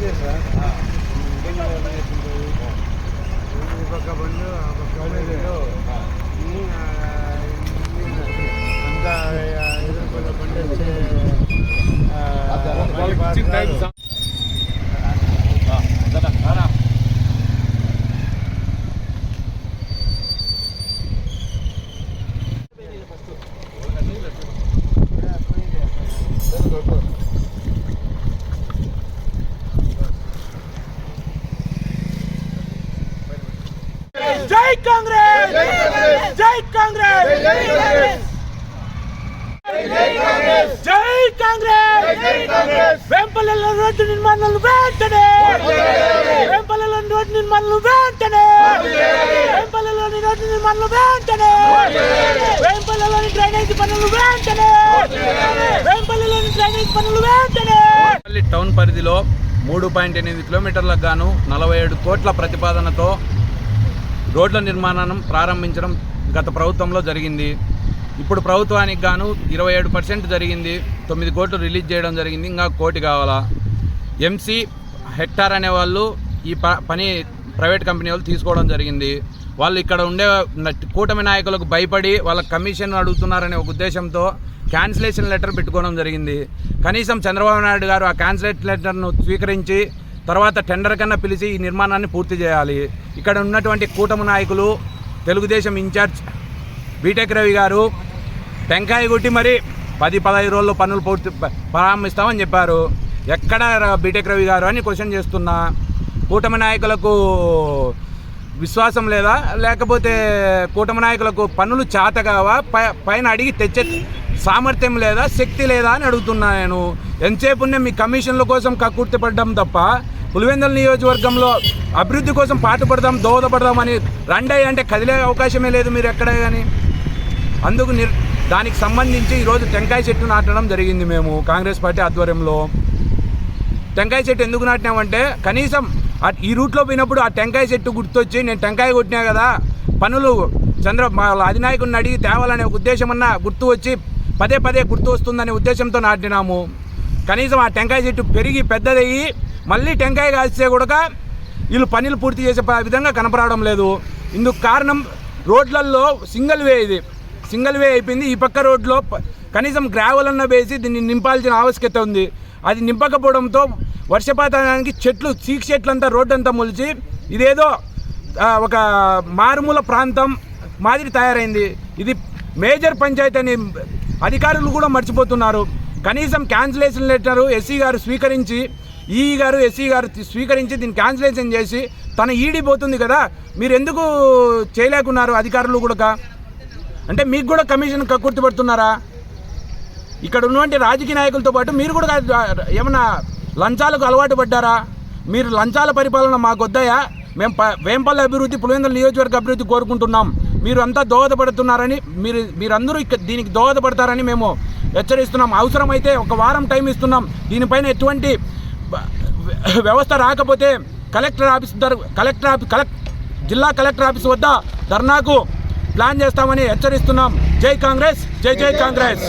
ಈ ಪಕ್ಕ ಬಂದು ಆ ಪಕ್ಕ ಬಂದು ಅಂತ ಇದ್ರ ಬಂಡೆ జై కాంగ్రెస్! జై కాంగ్రెస్! జై కాంగ్రెస్! వెంపల్లలో రోడ్డు నిర్మాణాలు వెంటనే! వెంపల్లలో రోడ్డు నిర్మాణాలు వెంటనే! వెంపల్లలోని రోడ్డు నిర్మాణాలు వెంటనే! వెంపల్లలోని డ్రైనేజ్ పనులు వెంటనే! వెంపల్లలోని డ్రైనేజ్ పనులు వెంటనే! టౌన్ పరిధిలో మూడు పాయింట్ ఎనిమిది కిలోమీటర్లకు గాను నలభై ఏడు కోట్ల ప్రతిపాదనతో రోడ్ల నిర్మాణం ప్రారంభించడం గత ప్రభుత్వంలో జరిగింది. ఇప్పుడు ప్రభుత్వానికి గాను ఇరవై ఏడు పర్సెంట్ జరిగింది. తొమ్మిది కోట్లు రిలీజ్ చేయడం జరిగింది. ఇంకా కోటి కావాలా? ఎంసీ హెక్టార్ అనే వాళ్ళు ఈ ప పని ప్రైవేట్ కంపెనీ వాళ్ళు తీసుకోవడం జరిగింది. వాళ్ళు ఇక్కడ ఉండే కూటమి నాయకులకు భయపడి వాళ్ళ కమిషన్ అడుగుతున్నారనే ఒక ఉద్దేశంతో క్యాన్సిలేషన్ లెటర్ పెట్టుకోవడం జరిగింది. కనీసం చంద్రబాబు నాయుడు గారు ఆ క్యాన్సిలేట్ లెటర్ను స్వీకరించి తర్వాత టెండర్ కన్నా పిలిచి ఈ నిర్మాణాన్ని పూర్తి చేయాలి. ఇక్కడ ఉన్నటువంటి కూటమి నాయకులు తెలుగుదేశం ఇన్ఛార్జ్ బీటెక్ రవి గారు టెంకాయ కొట్టి మరి పది పదహైదు రోజుల్లో పనులు పూర్తి ప్రారంభిస్తామని చెప్పారు. ఎక్కడ బీటెక్ రవి గారు అని క్వశ్చన్ చేస్తున్నా. కూటమి నాయకులకు విశ్వాసం లేదా? లేకపోతే కూటమి నాయకులకు పనులు చేతగావా? పై పైన అడిగి తెచ్చే సామర్థ్యం లేదా? శక్తి లేదా అని అడుగుతున్నా నేను. ఎంతసేపు ఉన్న మీ కమిషన్ల కోసం కక్కుర్తి పడ్డం తప్ప పులివెందుల నియోజకవర్గంలో అభివృద్ధి కోసం పాటుపడదాం దోహదపడదామని రండయ్య అంటే కదిలే అవకాశమే లేదు మీరు ఎక్కడ కానీ. అందుకు నిర్ దానికి సంబంధించి ఈరోజు టెంకాయ చెట్టు నాటడం జరిగింది మేము కాంగ్రెస్ పార్టీ ఆధ్వర్యంలో. టెంకాయ చెట్టు ఎందుకు నాటినామంటే కనీసం ఈ రూట్లో పోయినప్పుడు ఆ టెంకాయ చెట్టు గుర్తొచ్చి నేను టెంకాయ కొట్టినా కదా పనులు చంద్ర మా అధినాయకుడిని అడిగి తేవాలనే ఉద్దేశం అన్న గుర్తు వచ్చి పదే పదే గుర్తు వస్తుందనే ఉద్దేశంతో నాటినాము. కనీసం ఆ టెంకాయ చెట్టు పెరిగి పెద్దదయ్యి మళ్ళీ టెంకాయ కాస్తే కూడా వీళ్ళు పనులు పూర్తి చేసే విధంగా కనపడడం లేదు. ఇందుకు కారణం రోడ్లలో సింగిల్ వే ఇది. సింగిల్ వే అయిపోయింది. ఈ పక్క రోడ్లో కనీసం గ్రావెల్ అన్న వేసి దీన్ని నింపాల్సిన ఆవశ్యకత ఉంది. అది నింపకపోవడంతో వర్షపాతానికి చెట్లు చీక్ చెట్లు అంతా రోడ్డు అంతా మొలిచి ఇదేదో ఒక మారుమూల ప్రాంతం మాదిరి తయారైంది. ఇది మేజర్ పంచాయతీ అని అధికారులు కూడా మర్చిపోతున్నారు. కనీసం క్యాన్సిలేషన్ లెటర్ ఎస్సీ గారు స్వీకరించి ఈ గారు ఎస్సీ గారు స్వీకరించి దీన్ని క్యాన్సిలేషన్ చేసి తన ఈడీ పోతుంది కదా మీరు ఎందుకు చేయలేకున్నారు అధికారులు కూడా అంటే మీకు కూడా కమిషన్ కక్కుర్తి ఇక్కడ ఉన్నటువంటి రాజకీయ నాయకులతో పాటు మీరు కూడా ఏమన్నా లంచాలకు అలవాటు పడ్డారా? మీరు లంచాల పరిపాలన మాకు వద్దాయా? మేము ప వేంపల్లి అభివృద్ధి పులివెందుల నియోజకవర్గ అభివృద్ధి కోరుకుంటున్నాం. మీరు అంతా దోహదపడుతున్నారని మీరు మీరందరూ ఇక్కడ దీనికి దోహదపడతారని మేము హెచ్చరిస్తున్నాం. అవసరమైతే ఒక వారం టైం ఇస్తున్నాం. దీనిపైన ఎటువంటి వ్యవస్థ రాకపోతే కలెక్టర్ ఆఫీస్ దర్- కలెక్టర్ ఆఫీస్ కలెక్ట్ జిల్లా కలెక్టర్ ఆఫీస్ వద్ద ధర్నాకు ప్లాన్ చేస్తామని హెచ్చరిస్తున్నాం. జై కాంగ్రెస్ జై జై కాంగ్రెస్.